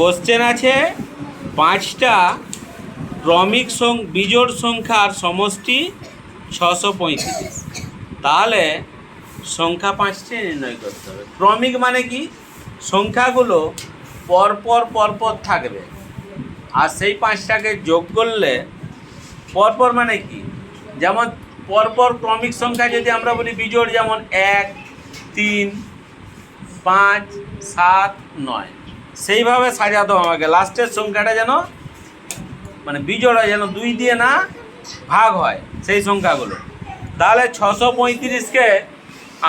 Question আছে। পাঁচটা ক্রমিক সং, বিজোড় সংখ্যার সমষ্টি ছশো পঁয়ত্রিশ। তাহলে সংখ্যা পাঁচটি নির্ণয় করতে হবে। ক্রমিক মানে কি? সংখ্যাগুলো পরপর পরপর থাকবে। আর সেই পাঁচটাকে যোগ করলে পরপর মানে কি? যেমন পরপর ক্রমিক সংখ্যা যদি আমরা বলি বিজোড়, যেমন এক, তিন, পাঁচ, সাত, নয়। সেইভাবে সাজাতে আমাকে। লাস্টের সংখ্যাটা যেন মানে বিজোড় যেন দুই দিয়ে না ভাগ হয়, সেই সংখ্যাগুলো। তাহলে ছশো পঁয়ত্রিশকে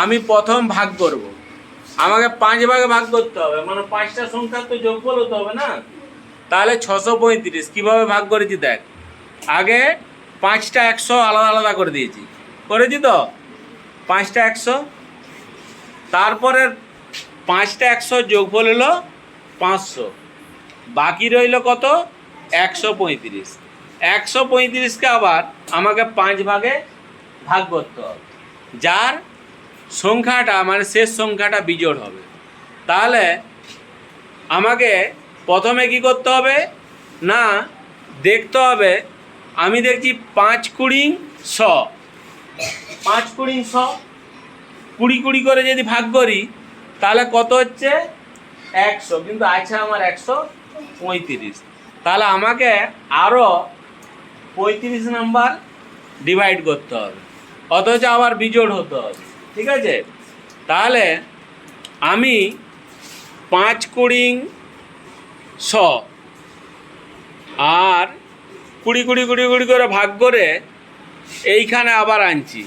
আমি প্রথম ভাগ করব। আমাকে পাঁচ ভাগে ভাগ করতে হবে মানে পাঁচটা সংখ্যা তো যোগফল হতে হবে না। তাহলে ছশো পঁয়ত্রিশ, কীভাবে ভাগ করেছি দেখ। আগে পাঁচটা একশো আলাদা আলাদা করে দিয়েছি। করেছি তো? পাঁচটা একশো। তারপরে পাঁচটা একশো যোগফল হলো পাঁচশো। বাকি রইল কত? একশো পঁয়ত্রিশ। একশো পঁয়ত্রিশকে আবার আমাকে পাঁচ ভাগে ভাগ করতে হবে। যার সংখ্যাটা মানে শেষ সংখ্যাটা বিজোড় হবে। তাহলে আমাকে প্রথমে কি করতে হবে? না, দেখতে হবে, আমি দেখছি পাঁচ কুড়ি শ। পাঁচ কুড়ি শ। কুড়ি কুড়ি করে যদি ভাগ করি, তাহলে কত হচ্ছে? একশো, কিন্তু আছে আমার একশো পঁয়ত্রিশ। তাহলে আমাকে আরও পঁয়ত্রিশ নাম্বার ডিভাইড করতে হবে। অথচ আবার বিজোড় হতে হবে, ঠিক আছে? তাহলে আমি পাঁচ কুড়ি শ আর কুড়ি কুড়ি কুড়ি কুড়ি করে ভাগ করে এইখানে আবার আনছি।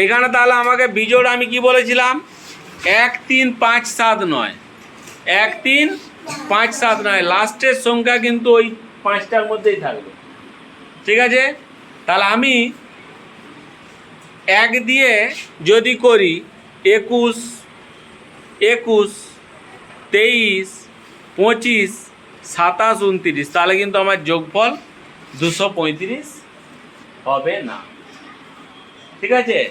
এইখানে তাহলে আমাকে বিজোড় আমি কি বলেছিলাম? এক তিন পাঁচ সাত নয়। এক, তিন, পাঁচ, সাত নয়। লাস্টের সংখ্যা কিন্তু ওই পাঁচটার মধ্যেই থাকবে। ঠিক আছে? তাহলে আমি এক দিয়ে যদি করি একুশ একুশ, তেইশ, পঁচিশ, সাতাশ, উনত্রিশ, তাহলে কিন্তু আমার যোগফল দুশো পঁয়ত্রিশ হবে না। ঠিক আছে?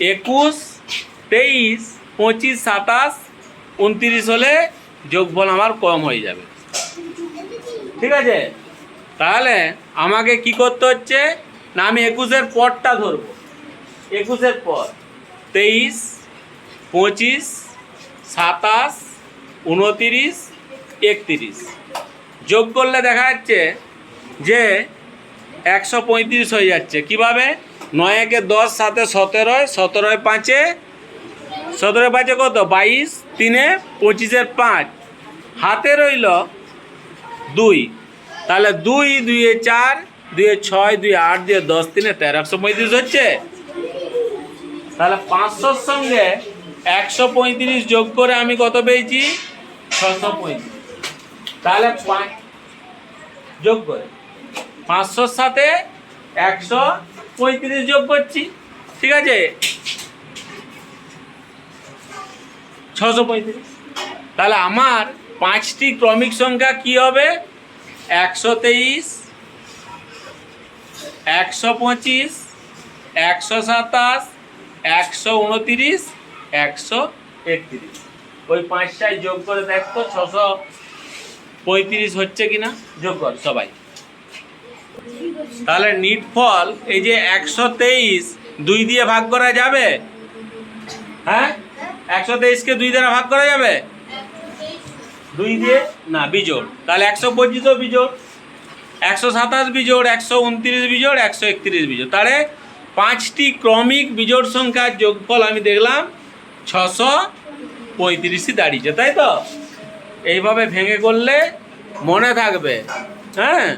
একুশ, তেইশ, পঁচিশ, সাতাশ উনত্রিশ হলে যোগফল আমার কম হয়ে যাবে। ঠিক আছে? তাহলে আমাকে কি করতে হচ্ছে? না, আমি একুশের পরটা ধরবো। একুশের পর তেইশ, পঁচিশ, সাতাশ, উনতিরিশ, একত্রিশ। যোগ করলে দেখা যাচ্ছে যে একশো পঁয়ত্রিশ হয়ে যাচ্ছে। কীভাবে? নয় একে দশ, সাতে সতেরোয় সতেরোয় পাঁচে সতেরোয় পাঁচে কত? বাইশ, তিনে, পঁচিশের পাঁচ। হাতে রইল দুই। তাহলে দুই, দুইয়ে চার, দুইয়ে ছয় দুই আট দুই দশ, তিনে তেরো। একশো পঁয়ত্রিশ হচ্ছে? তাহলে পাঁচশোর সঙ্গে একশো পঁয়ত্রিশ যোগ করে আমি কত পেয়েছি? ছশো পঁয়ত্রিশ। তাহলে যোগ করে। পাঁচশোর সাথে একশো পঁয়ত্রিশ যোগ করছি। ঠিক আছে? ছশো পঁয়ত্রিশ। তাহলে আমার পাঁচটি ক্রমিক সংখ্যা কি হবে? একশো তেইশ, একশো পঁচিশ, একশো সাতাশ, একশো উনতিরিশ, একশো একত্রিশ। ওই পাঁচটায় যোগ করে দেখতো ছশো পঁয়ত্রিশ হচ্ছে কি না যোগ কর সবাই। তাহলে নিট ফল এই যে একশো তেইশ, দুই দিয়ে ভাগ করা যাবে? হ্যাঁ? একশো তেইশকে দুই দ্বারা ভাগ করা যাবে? দুই দিয়ে? না, বিজোড়। তাহলে একশো পঁচিশও বিজোড়। একশো সাতাশ বিজোড়, একশো উনত্রিশ বিজোড়, একশো একত্রিশ বিজোড়। তাহলে পাঁচটি ক্রমিক বিজোড় সংখ্যার যোগফল আমি দেখলাম ছশো পঁয়ত্রিশই দাঁড়িয়েছে, তাই তো? এইভাবে ভেঙে করলে মনে থাকবে হ্যাঁ?